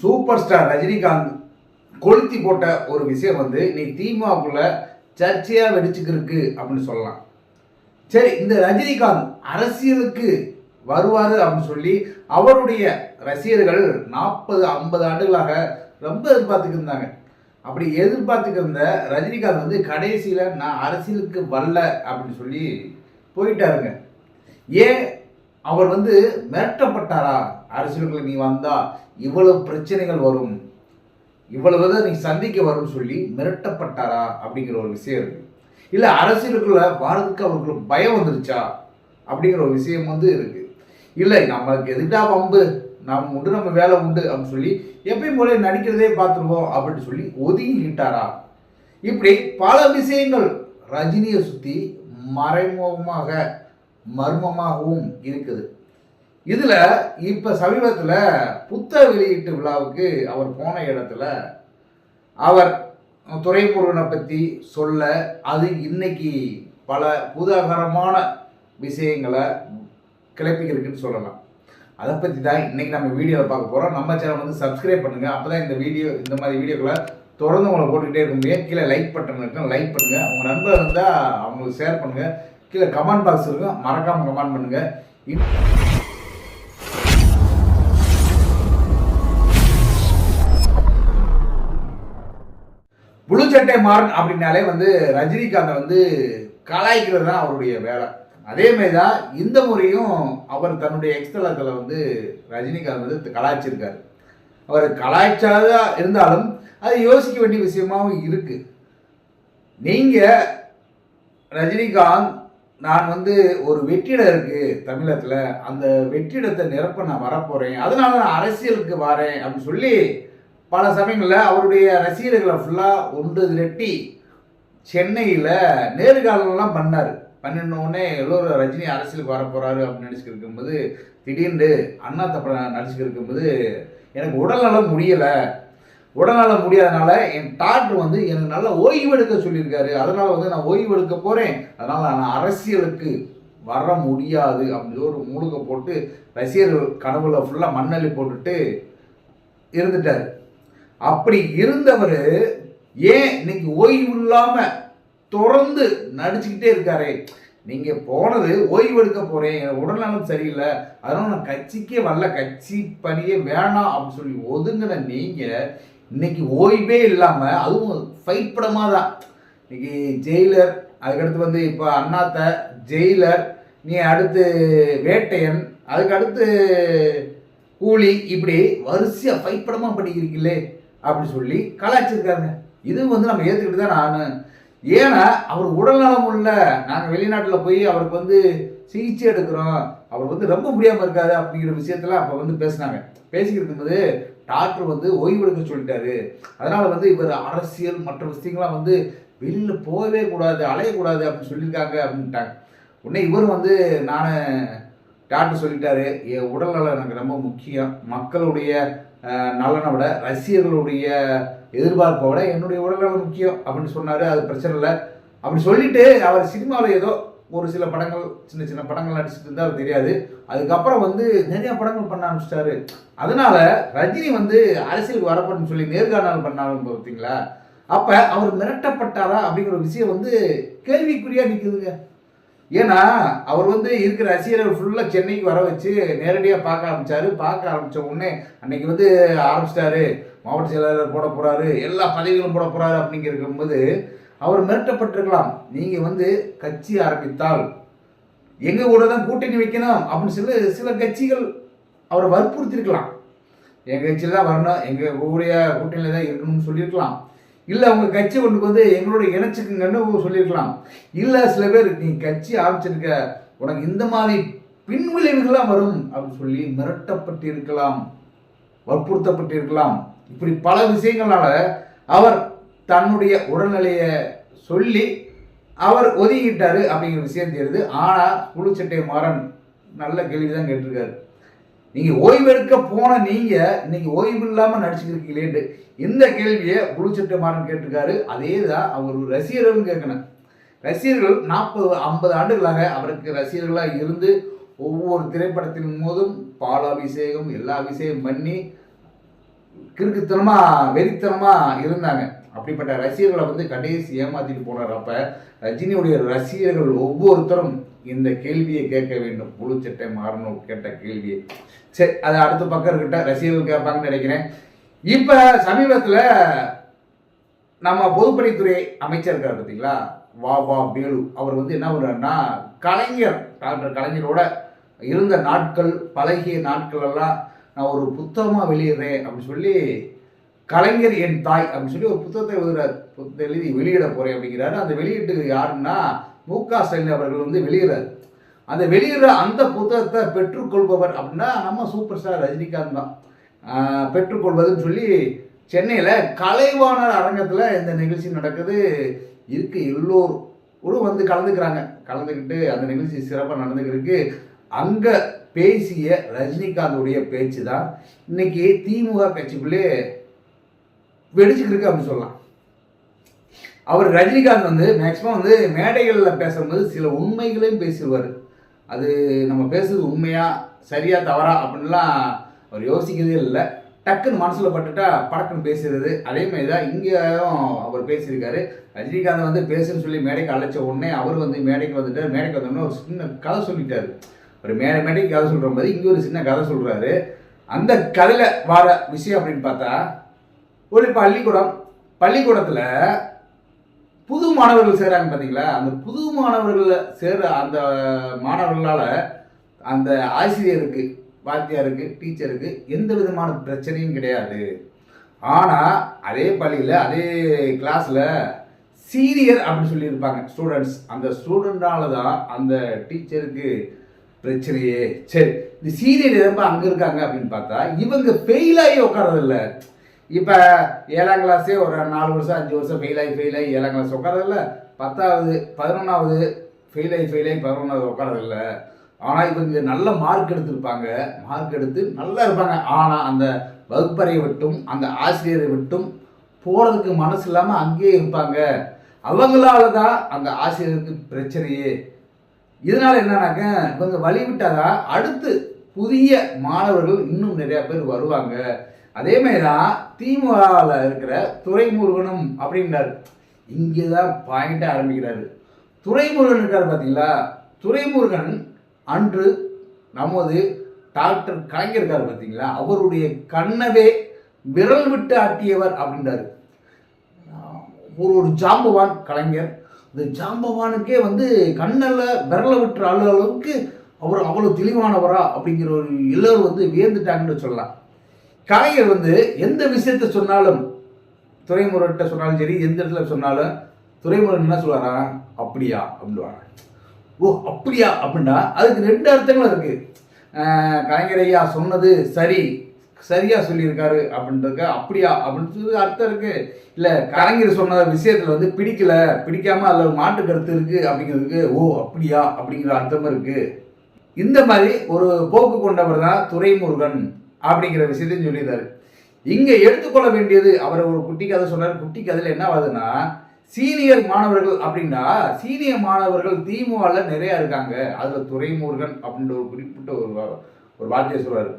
Super star Rajinikanth கொளுத்தி போட்ட ஒரு விஷயம் வந்து நீ திமுகக்குள்ள சர்ச்சையாக வெடிச்சுக்கிருக்கு அப்படின்னு சொல்லலாம். சரி இந்த ரஜினிகாந்த் அரசியலுக்கு வருவார் அப்படின்னு சொல்லி அவருடைய ரசிகர்கள் நாற்பது ஐம்பது ஆண்டுகளாக ரொம்ப எதிர்பார்த்துக்கிருந்தாங்க அப்படி எதிர்பார்த்துக்கிருந்த ரஜினிகாந்த் வந்து கடைசியில் நான் அரசியலுக்கு வரல அப்படின்னு சொல்லி போயிட்டாருங்க. ஏன் அவர் வந்து மிரட்டப்பட்டாரா? அரசியலுக்குள்ள நீ வந்தா இவ்வளவு பிரச்சனைகள் வரும். இவ்வளவு தான் நீ சந்திக்க வரும்னு சொல்லி மிரட்டப்பட்டாரா? அப்படிங்கிற ஒரு விஷயம் இருக்கு. இல்லை அரசியலுக்குள்ள வாரதுக்கு அவர்களுக்கு பயம் வந்துருச்சா? அப்படிங்கிற ஒரு விஷயம் வந்து இருக்கு. இல்லை நம்மளுக்கு எதுக்கா வம்பு? நம்ம உண்டு நம்ம வேலை உண்டு அப்படின்னு சொல்லி எப்பயும் போல நடிக்கிறதே பார்த்துருவோம் அப்படின்னு சொல்லி ஒதுங்கிக்கிட்டாரா இப்படி பல விஷயங்கள் ரஜினியை சுற்றி மறைமுகமாக மர்மமாகவும் இருக்குது. இதில் இப்போ சமீபத்தில் புத்தக வெளியீட்டு விழாவுக்கு அவர் போன இடத்துல அவர் துறைமுருகனை பற்றி சொல்ல அது இன்னைக்கு பல புதகரமான விஷயங்களை கிளப்பிக்கிறதுக்குன்னு சொல்லலாம். அதை பற்றி தான் இன்றைக்கி நம்ம வீடியோவில் பார்க்க போகிறோம் நம்ம சேனல் வந்து சப்ஸ்கிரைப் பண்ணுங்கள் அப்போ தான் இந்த வீடியோ இந்த மாதிரி வீடியோக்களை தொடர்ந்து உங்களை போட்டுக்கிட்டே இருக்க முடியும். கீழே லைக் பட்டன் இருக்கும். லைக் பண்ணுங்கள் உங்கள் நண்பர் இருந்தால் அவங்களுக்கு ஷேர் பண்ணுங்கள் கீழே கமெண்ட் பாக்ஸ் இருக்கும் மறக்காமல் கமெண்ட் பண்ணுங்கள் புழு சட்டை மாறன் அப்படின்னாலே வந்து ரஜினிகாந்தை வந்து கலாய்க்கிறது தான் அவருடைய வேலை. அதே மாதிரி தான் இந்த முறையும் அவர் தன்னுடைய எக்ஸ்தலத்தில் வந்து ரஜினிகாந்த் வந்து கலாய்ச்சிருக்காரு. அவர் கலாய்ச்சாதா இருந்தாலும் அது யோசிக்க வேண்டிய விஷயமாகவும் இருக்கு. நீங்க ரஜினிகாந்த் நான் வந்து ஒரு வெற்றிடம் இருக்கு தமிழகத்துல. அந்த வெற்றிடத்தை நிரப்ப நான் வரப்போறேன். அதனால நான் அரசியலுக்கு வரேன் அப்படின்னு சொல்லி பல சமயங்களில் அவருடைய ரசிகர்களை ஃபுல்லாக ஒன்று திரட்டி சென்னையில் நேர்காணலாம் பண்ணார். பண்ணினோடனே எல்லோரும் ரஜினி அரசியலுக்கு வரப்போகிறாரு அப்படின்னு நினச்சிக்கிட்டு இருக்கும்போது திடீர்னு அண்ணா தப்ப நடிச்சுக்கிட்டு இருக்கும்போது எனக்கு உடல்நலம் முடியலை. உடல்நலம் முடியாதனால என் டாக்டர் வந்து எனக்கு நல்ல ஓய்வு எடுக்க சொல்லியிருக்காரு. அதனால வந்து நான் ஓய்வு எடுக்க போகிறேன் அதனால் நான் அரசியலுக்கு வர முடியாது அப்படின்னு ஒரு முழுக்க போட்டு ரசிகர்கள் கனவுல ஃபுல்லாக மண்ணள்ளி போட்டுட்டு இருந்துட்டார். அப்படி இருந்தவர் ஏன் இன்னைக்கு ஓய்வு இல்லாமல் தொடர்ந்து நடிச்சுக்கிட்டே இருக்காரே? நீங்கள் போனது ஓய்வு எடுக்க போகிறேன் என் உடல்நலம் சரியில்லை. அதனால் நான் கட்சிக்கே வரல. கட்சி பணியே வேணாம் அப்படின்னு சொல்லி ஒதுங்கின நீங்கள் இன்னைக்கு ஓய்வே இல்லாம அதுவும் ஃபைட் படமா தான் இன்னைக்கு ஜெயிலர் அதுக்கடுத்து வந்து இப்போ அண்ணாத்த ஜெயிலர் நீ அடுத்து வேட்டையன் அதுக்கு அடுத்து கூலி இப்படி வரிசையாக ஃபைட் படமாக பண்ணிக்கிறீங்களே அப்படி சொல்லி கலாய்ச்சிருக்காங்க இது வந்து நம்ம ஏற்றுக்கிட்டு தான் நான். ஏன்னா அவர் உடல்நலம் உள்ள நாங்கள் வெளிநாட்டில் போய் அவருக்கு வந்து சிகிச்சை எடுக்கிறோம். அவர் வந்து ரொம்ப முடியாமல் இருக்காது அப்படிங்கிற விஷயத்தெல்லாம் அப்போ வந்து பேசினாங்க. பேசிக்கிட்டு இருக்கும்போது டாக்டர் வந்து ஓய்வெடுக்க சொல்லிட்டாரு. அதனால வந்து இவர் அரசியல் மற்ற விஷயங்கள்லாம் வந்து வெளியில் போகவே கூடாது அலையக்கூடாது அப்படின்னு சொல்லியிருக்காங்க அப்படின்ட்டாங்க. உடனே இவர் வந்து நான் டாக்டர் சொல்லிட்டாரு என் உடல்நலம் எனக்கு ரொம்ப முக்கியம். மக்களுடைய நலனை விட ரசிகர்களுடைய எதிர்பார்ப்பை விட என்னுடைய உடல்நலம் முக்கியம். அப்படின்னு சொன்னார். அது பிரச்சனை இல்லை. அப்படி சொல்லிட்டு அவர் சினிமாவில் ஏதோ ஒரு சில படங்கள் சின்ன சின்ன படங்கள் நடிச்சிட்டு இருந்தா தெரியாது. அதுக்கப்புறம் வந்து நிறைய படங்கள் பண்ண ஆரம்பிச்சிட்டாரு. அதனால ரஜினி வந்து அரசியலுக்கு வரப்படும் சொல்லி நேர்காணல் பண்ணாலும் பார்த்தீங்களா? அப்ப அவர் மிரட்டப்பட்டாரா அப்படிங்கிற விஷயம் வந்து கேள்விக்குறியா நிற்குதுங்க ஏன்னா அவர் வந்து இருக்கிற ரசிகர்கள் ஃபுல்லாக சென்னைக்கு வர வச்சு நேரடியாக பார்க்க ஆரம்பிச்சாரு. பார்க்க ஆரம்பித்த உடனே அன்னைக்கு வந்து ஆரம்பிச்சிட்டாரு. மாவட்ட செயலாளர் போட போகிறாரு எல்லா பதவிகளும் போட போகிறாரு அப்படிங்கிற இருக்கும்போது அவர் மிரட்டப்பட்டிருக்கலாம். நீங்கள் வந்து கட்சி ஆரம்பித்தால் எங்க கூட தான் கூட்டணி வைக்கணும் அப்படின்னு சொல்லி சில கட்சிகள் அவரை வற்புறுத்திருக்கலாம். எங்கள் கட்சியில் தான் வரணும் எங்கள் கூடிய கூட்டணியில் தான் இருக்கணும்னு சொல்லியிருக்கலாம். இல்லை அவங்க கட்சி கொண்டு வந்து எங்களோட இணைச்சிக்குங்கன்னு சொல்லியிருக்கலாம். இல்லை சில பேர் நீ கட்சி ஆரம்பிச்சிருக்க உனக்கு இந்த மாதிரி பின்விளைவுகள்லாம் வரும் அப்படின்னு சொல்லி மிரட்டப்பட்டிருக்கலாம் வற்புறுத்தப்பட்டிருக்கலாம். இப்படி பல விஷயங்களால அவர் தன்னுடைய உடல்நிலையை சொல்லி அவர் ஒதுக்கிட்டாரு அப்படிங்கிற விஷயம் தெரியுது. ஆனால் புழுச்சட்டை மாறன் நல்ல கேள்வி தான் கேட்டிருக்காரு. நீங்க ஓய்வு எடுக்க போன நீங்க இன்னைக்கு ஓய்வு இல்லாம நடிச்சுக்கிறீங்களேன்ட்டு இந்த கேள்வியை புழுச்சட்டை மாறன் கேட்டிருக்காரு. அதே தான் அவர் ஒரு ரசிகர்களும் கேட்கணும். ரசிகர்கள் நாற்பது ஐம்பது ஆண்டுகளாக அவருக்கு ரசிகர்களாக இருந்து ஒவ்வொரு திரைப்படத்தின் போதும் பாலாபிஷேகம் எல்லா அபிஷேகம் பண்ணி கிறுக்குத்தனமா வெறித்தனமா இருந்தாங்க. அப்படிப்பட்ட ரசிகர்களை வந்து கடைசி ஏமாத்திட்டு போனார் ரஜினியுடைய ரசிகர்கள் ஒவ்வொருத்தரும் இந்த கேள்வியை கேட்க வேண்டும். புழுச்சட்டை சட்டை மாறணும் கேட்ட கேள்வியை. சரி அது அடுத்த பக்கம் இருக்கிட்ட ரசிகர்கள் கேட்பாங்கன்னு நினைக்கிறேன். இப்ப சமீபத்துல நம்ம பொதுப்பணித்துறை அமைச்சர் இருக்கார் பார்த்தீங்களா வா வா வேலு. அவர் வந்து என்ன பண்ணுறாருன்னா கலைஞர் டாக்டர் கலைஞரோட இருந்த நாட்கள் பழகிய நாட்கள் எல்லாம் நான் ஒரு புத்தகமாக வெளியிடுறேன் அப்படின்னு சொல்லி கலைஞர் என் தாய் அப்படின்னு சொல்லி ஒரு புத்தகத்தை எழுதுறாரு புத்தகத்தை எழுதி வெளியிட போறேன் அப்படிங்கிறாரு. அந்த வெளியீட்டு யாருன்னா மு க ஸ்டாலின் அவர்கள் வந்து வெளியிடுறாரு அந்த வெளியிடுற அந்த புத்தகத்தை பெற்றுக்கொள்பவர் அப்படின்னா நம்ம சூப்பர் ஸ்டார் ரஜினிகாந்த் தான். பெற்றுக்கொள்வதுன்னு சொல்லி சென்னையில் கலைவாணர் அரங்கத்தில் இந்த நிகழ்ச்சி நடக்குது. இருக்கு எல்லோரும் வந்து கலந்துக்கிறாங்க. கலந்துக்கிட்டு அந்த நிகழ்ச்சி சிறப்பாக நடந்துக்கிறதுக்கு அங்கே பேசிய ரஜினிகாந்தோடைய பேச்சு தான் இன்னைக்கு திமுக கட்சிக்குள்ளே வெடிச்சுக்கிருக்கு அப்படின்னு சொல்லலாம். அவர் ரஜினிகாந்த் வந்து மேக்ஸிமம் வந்து மேடைகளில் பேசும்போது சில உண்மைகளையும் பேசிடுவார். அது நம்ம பேசுறது உண்மையா சரியா தவறா அப்படின்லாம் அவர் யோசிக்கிறதே இல்லை. டக்குன்னு மனசில் பட்டுட்டா படக்குன்னு பேசுறது. அதே மாதிரி தான் இங்கேயும் அவர் பேசியிருக்காரு. ரஜினிகாந்த் வந்து பேசுன்னு சொல்லி மேடைக்கு அழைச்ச உடனே அவர் வந்து மேடைக்கு வந்துட்டார். மேடைக்கு வந்தோடனே ஒரு சின்ன கதை சொல்லிட்டாரு. ஒரு மேடை மேடைக்கு கதை சொல்கிற மாதிரி இங்கே ஒரு சின்ன கதை சொல்கிறாரு அந்த கதையில் வர விஷயம் அப்படின்னு பார்த்தா ஒரு பள்ளிக்கூடம் பள்ளிக்கூடத்தில் புது மாணவர்கள் சேர்றாங்க பார்த்தீங்களா அந்த புது மாணவர்கள் சேர அந்த மாணவர்களால் அந்த ஆசிரியருக்கு வாத்தியாருக்கு டீச்சருக்கு எந்த விதமான பிரச்சனையும் கிடையாது. ஆனால் அதே பள்ளியில் அதே கிளாஸில் சீனியர் அப்படின்னு சொல்லியிருப்பாங்க ஸ்டூடெண்ட்ஸ் அந்த ஸ்டூடெண்டால தான் அந்த டீச்சருக்கு பிரச்சனையே. சரி இந்த சீனியர் எதப்ப அங்கே இருக்காங்க அப்படின்னு பார்த்தா இவங்க ஃபெயிலாகி உட்காரதில்ல இப்போ ஏழாம் கிளாஸே ஒரு நாலு வருஷம் அஞ்சு வருஷம் ஃபெயில் ஆகி ஃபெயில் ஆகி ஏழாம் கிளாஸ் உட்காரதில்ல பத்தாவது பதினொன்றாவது ஃபெயில் ஆகி ஃபெயில் ஆகி பதினொன்றாவது உட்காரதில்ல ஆனால் இவங்க நல்ல மார்க் எடுத்திருப்பாங்க. மார்க் எடுத்து நல்லா இருப்பாங்க. ஆனால் அந்த வகுப்பறையை விட்டும் அந்த ஆசிரியரை விட்டும் போகிறதுக்கு மனசு இல்லாமல் அங்கேயே இருப்பாங்க. அவங்களால தான் அந்த ஆசிரியருக்கு பிரச்சனையே. இதனால என்னன்னாக்க இவங்க வழிவிட்டாதான் அடுத்து புதிய மாணவர்கள் இன்னும் நிறையா பேர் வருவாங்க. அதே மாதிரி தான் திமுகவில் இருக்கிற துரைமுருகனும் அப்படின்றார். இங்கே தான் பாயிண்ட்டை ஆரம்பிக்கிறாரு. துரைமுருகன் இருக்கார் பார்த்தீங்களா துரைமுருகன் அன்று நமது டாக்டர் கலைஞர் இருக்கார் பார்த்தீங்களா அவருடைய கண்ணவே விரல் விட்டு ஆட்டியவர் அப்படின்றாரு. ஒரு ஒரு ஜாம்பவான் கலைஞர். இந்த ஜாம்பவானுக்கே வந்து கண்ணில் விரலை விட்டுற அளவுக்கு அவர் அவ்வளோ தெளிவானவரா அப்படிங்கிற ஒரு எல்லோரும் வந்து வியந்துட்டாங்கன்னு சொல்லலாம். கலைஞர் வந்து எந்த விஷயத்த சொன்னாலும் துறைமுறைகிட்ட சொன்னாலும் சரி எந்த இடத்துல சொன்னாலும் துறைமுருகன் என்ன சொல்லுவாரா? அப்படியா அப்படின்வாங்க ஓ அப்படியா அப்படின்னா அதுக்கு ரெண்டு அர்த்தங்களும் இருக்கு. கலைஞர் ஐயா சொன்னது சரி சரியா சொல்லியிருக்காரு அப்படின்றதுக்கு அப்படியா அப்படின்னு சொல்லி அர்த்தம் இருக்கு. இல்லை கலைஞர் சொன்ன விஷயத்துல வந்து பிடிக்கல பிடிக்காம அதில் மாட்டு கருத்து இருக்கு அப்படிங்கிறதுக்கு ஓ அப்படியா அப்படிங்கிற அர்த்தமும் இருக்கு. இந்த மாதிரி ஒரு போக்கு கொண்டவர் தான் துரைமுருகன். அப்படிங்கிற விஷயத்தையும் சொல்லியிருந்தாரு. இங்கே எடுத்துக்கொள்ள வேண்டியது அவர் ஒரு குட்டி கதை சொன்னார் குட்டி கதையில் என்ன ஆகுதுன்னா சீனியர் மாணவர்கள் அப்படின்னா சீனியர் மாணவர்கள் திமுகவில் நிறையா இருக்காங்க. அதில் துரைமுருகன் அப்படின்ற ஒரு குறிப்பிட்ட ஒரு ஒரு வார்த்தையை சொல்றாரு.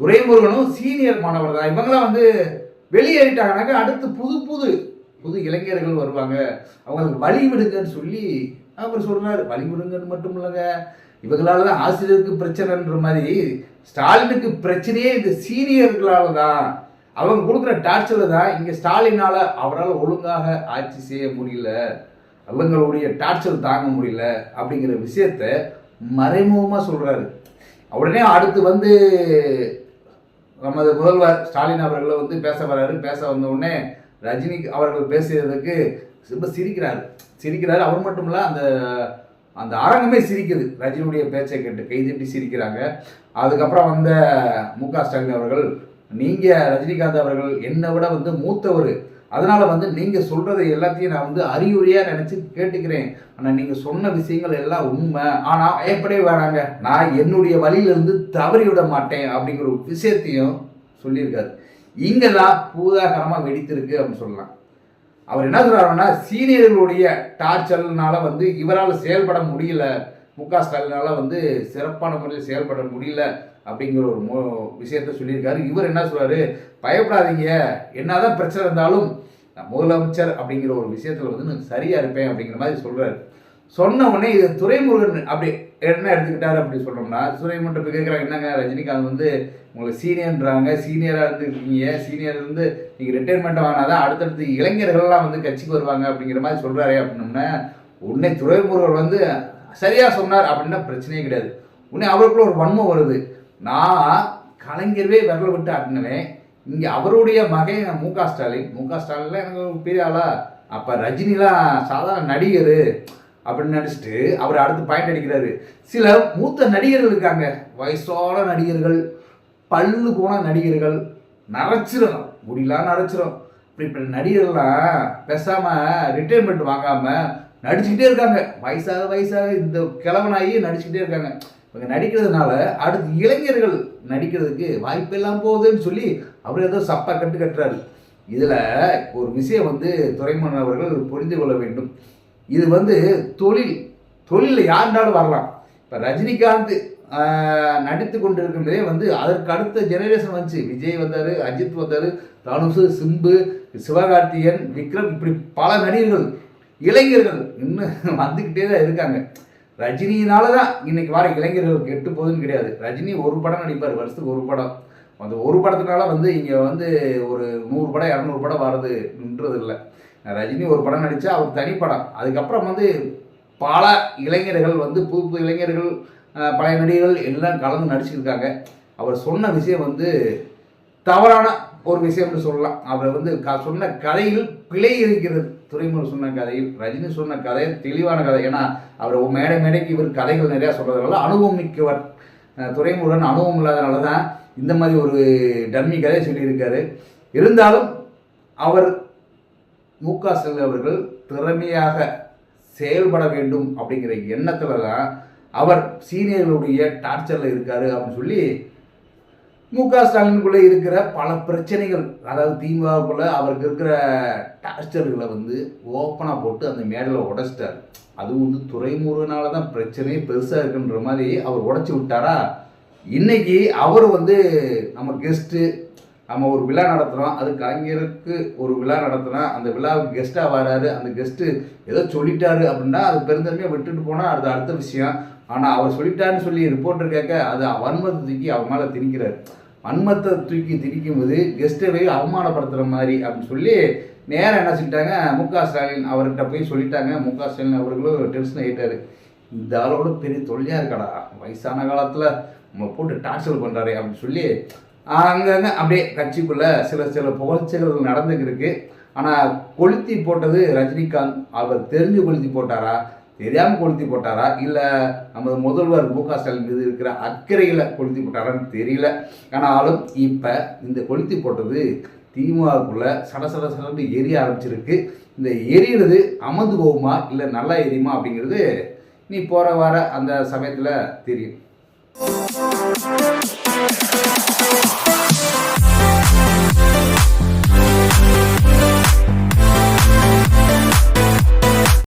துரைமுருகனும் சீனியர் மாணவர் தான். இவங்களாம் வந்து வெளியேறிட்டாங்கனாக்கா அடுத்து புது புது புது இளைஞர்கள் வருவாங்க. அவங்களுக்கு வழி விடுங்கன்னு சொல்லி அவர் சொல்கிறார் வழி விடுங்கன்னு மட்டும் இல்லைங்க. இவங்களால தான் ஆசிரியருக்கு பிரச்சனைன்ற மாதிரி ஸ்டாலினுக்கு பிரச்சனையே இந்த சீனியர்களால தான். அவங்க கொடுக்குற டார்ச்சரில் தான் இங்கே ஸ்டாலினால் அவரால் ஒழுங்காக ஆட்சி செய்ய முடியல. அவங்களுடைய டார்ச்சர் தாங்க முடியல அப்படிங்கிற விஷயத்த மறைமுகமாக சொல்கிறாரு உடனே அடுத்து வந்து நமது முதல்வர் ஸ்டாலின் அவர்களை வந்து பேச வர்றாரு. பேச வந்த உடனே ரஜினி அவர்கள் பேசுறதுக்கு ரொம்ப சிரிக்கிறார். சிரிக்கிறார். அவர் மட்டும் இல்லை அந்த அந்த அரங்கமே சிரிக்குது. ரஜினியுடைய பேச்சை கேட்டு கைதட்டி சிரிக்கிறாங்க. அதுக்கப்புறம் வந்த மு க ஸ்டாலின் அவர்கள் நீங்க ரஜினிகாந்த் அவர்கள் என்னை விட வந்து மூத்தவர். அதனால வந்து நீங்க சொல்றதை எல்லாத்தையும் நான் வந்து அறிகுறியா நினைச்சு கேட்டுக்கிறேன். ஆனா நீங்க சொன்ன விஷயங்கள் எல்லாம் உண்மை. ஆனா எப்படி வேணாங்க. நான் என்னுடைய வழியிலேருந்து தவறி விட மாட்டேன். அப்படிங்கிற ஒரு விஷயத்தையும் சொல்லியிருக்காரு. இங்கே தான் பூதாகரமா வெடித்திருக்கு அப்படின்னு சொல்லலாம். அவர் என்ன சொல்கிறாருன்னா சீனியர்களுடைய டார்ச்சர்னால வந்து இவரால் செயல்பட முடியல. மு க ஸ்டாலினால் வந்து சிறப்பான முறையில் செயல்பட முடியல அப்படிங்கிற ஒரு மோ விஷயத்த சொல்லியிருக்காரு. இவர் என்ன சொல்கிறாரு பயப்படாதீங்க. என்னதான் பிரச்சனை இருந்தாலும் நான் முதலமைச்சர் அப்படிங்கிற ஒரு விஷயத்தில் வந்து நான் சரியாக இருப்பேன் அப்படிங்கிற மாதிரி சொல்கிறாரு சொன்ன உடனே இது துரைமுருகன் அப்படி என்ன எடுத்துக்கிட்டாரு அப்படி சொன்னோம்னா துரைமுருகன் இப்போ கேட்குறாங்க என்னங்க ரஜினிகாந்த் வந்து உங்களுக்கு சீனியர்ன்றாங்க சீனியராக இருந்துருக்கீங்க சீனியர் இருந்து நீங்கள் ரிட்டைர்மெண்ட் வாங்கினாதான் அடுத்தடுத்து இளைஞர்கள்லாம் வந்து கட்சிக்கு வருவாங்க அப்படிங்கிற மாதிரி சொல்கிறாரே அப்படின்னோம்னா உடனே துரைமுருகன் வந்து சரியாக சொன்னார் அப்படின்னா பிரச்சனையே கிடையாது. உடனே அவருக்குள்ள ஒரு வன்மம் வருது. நான் கலைஞரவே விரல விட்டு ஆட்டினவேன் இங்கே அவருடைய மகன் மு க ஸ்டாலின். மு க ஸ்டாலின்லாம் எனக்கு பெரிய ஆளா. அப்போ ரஜினிலாம் சாதாரண நடிகர். அப்படின்னு நினச்சிட்டு அவர் அடுத்து பாயிண்ட் அடிக்கிறாரு. சில மூத்த நடிகர்கள் இருக்காங்க. வயசான நடிகர்கள் பல்லு போன நடிகர்கள் நரைச்சிரும் முடியலாம் நரைச்சிரும் இப்படி இப்படி நடிகர்கள்லாம் பேசாமல் ரிட்டைர்மெண்ட் வாங்காமல் நடிச்சுக்கிட்டே இருக்காங்க. வயசாக வயசாக இந்த கிழவனாகி நடிச்சுக்கிட்டே இருக்காங்க. இவங்க நடிக்கிறதுனால அடுத்து இளைஞர்கள் நடிக்கிறதுக்கு வாய்ப்பெல்லாம் போகுதுன்னு சொல்லி அவர் ஏதோ சப்பா கட்டு கட்டுறாரு. இதில் ஒரு விஷயம் வந்து துறைமுகன் அவர்கள் புரிந்து கொள்ள வேண்டும். இது வந்து தொழில் தொழிலில் யாருனாலும் வரலாம். இப்போ ரஜினிகாந்த் நடித்து கொண்டு வந்து அதற்கு அடுத்த ஜெனரேஷன் வந்துச்சு. விஜய் வந்தார் அஜித் வந்தார் தனுஷு சிம்பு சிவகார்த்திகேயன் விக்ரம் இப்படி பல நடிகர்கள் இளைஞர்கள் இன்னும் வந்துக்கிட்டே தான் இருக்காங்க. ரஜினியினால தான் இன்னைக்கு வர இளைஞர்கள் கெட்டு போகுதுன்னு கிடையாது. ரஜினி ஒரு படம் நடிப்பார் வருஷத்துக்கு ஒரு படம். அந்த ஒரு படத்தினால வந்து இங்கே வந்து ஒரு நூறு படம் இரநூறு படம் வர்றதுன்றது இல்லை. ரஜினி ஒரு படம் நடித்தா அவர் தனிப்படம் அதுக்கப்புறம் வந்து பல இளைஞர்கள் வந்து புது புது இளைஞர்கள் பழைய நடிகர்கள் எல்லாம் கலந்து நடிச்சிருக்காங்க. அவர் சொன்ன விஷயம் வந்து தவறான ஒரு விஷயம்னு சொல்லலாம். அவர் வந்து க சொன்ன கதையில் பிழை இருக்கிறது. துறைமுகம் சொன்ன கதையில் ரஜினி சொன்ன கதை தெளிவான கதை. ஏன்னா அவர் மேடை மேடைக்கு இவர் கதைகள் நிறையா சொல்கிறதுனால அனுபவம் மிக்கவர். துறைமுகன் அனுபவம் இல்லாதனால தான் இந்த மாதிரி ஒரு டம்மி கதையை சொல்லியிருக்காரு. இருந்தாலும் அவர் மு க ஸ்டாலின் அவர்கள் திறமையாக செயல்பட வேண்டும் அப்படிங்கிற எண்ணத்தில் தான் அவர் சீனியர்களுடைய டார்ச்சரில் இருக்காரு அப்படின்னு சொல்லி மு க ஸ்டாலினுக்குள்ளே இருக்கிற பல பிரச்சனைகள் அதாவது திமுகவுக்குள்ள அவருக்கு இருக்கிற டார்ச்சர்களை வந்து ஓப்பனாக போட்டு அந்த மேடலை உடைச்சிட்டார். அதுவும் வந்து துறைமுருகனால தான் பிரச்சனையே பெருசாக இருக்குன்ற மாதிரி அவர் உடைச்சி விட்டாரா? இன்னைக்கு அவர் வந்து நம்ம கெஸ்ட்டு நம்ம ஒரு விழா நடத்துகிறோம் அது கலைஞருக்கு ஒரு விழா நடத்துகிறோம் அந்த விழாவுக்கு கெஸ்ட்டாக வராரு அந்த கெஸ்ட்டு ஏதோ சொல்லிட்டாரு அப்படின்னா அது பெருந்தன்மையாக விட்டுட்டு போனால் அது அடுத்த விஷயம். ஆனால் அவர் சொல்லிட்டாருன்னு சொல்லி ரிப்போர்ட்டர் கேட்க அது வன்மத்தை தூக்கி அவன் மேலே திணிக்கிறார். வன்மத்தை தூக்கி திணிக்கும் போது கெஸ்ட்டை அவமானப்படுத்துகிற மாதிரி அப்படின்னு சொல்லி நேரம் என்ன சொல்லிட்டாங்க மு க ஸ்டாலின் அவர்கிட்ட போய் சொல்லிட்டாங்க. மு க ஸ்டாலின் அவர்களும் டென்ஷன் ஆகிட்டாரு இந்த ஆளோட பெரிய தொல்லையாக இருக்காடா? வயசான காலத்தில் நம்ம போட்டு டார்ச்சர் பண்ணுறாரு அப்படின்னு சொல்லி அங்கங்கே அப்படியே கட்சிக்குள்ளே சில சில புகழ்ச்சிகள் நடந்துக்கிருக்கு ஆனால் கொளுத்தி போட்டது ரஜினிகாந்த். அவர் தெரிஞ்சு கொளுத்தி போட்டாரா? தெரியாமல் கொளுத்தி போட்டாரா? இல்லை நம்ம முதல்வர் மு க ஸ்டாலின் மீது இருக்கிற அக்கறையில் கொளுத்தி போட்டாரான்னு தெரியல. ஆனாலும் இப்போ இந்த கொளுத்தி போட்டது திமுகவுக்குள்ள சட சட சடன்னு எரிய ஆரம்பிச்சிருக்கு. இந்த எரியிறது அமர்ந்து போகுமா? இல்லை நல்லா எரியுமா? அப்படிங்கிறது நீ போகிற வர அந்த சமயத்தில் தெரியும். Thank you.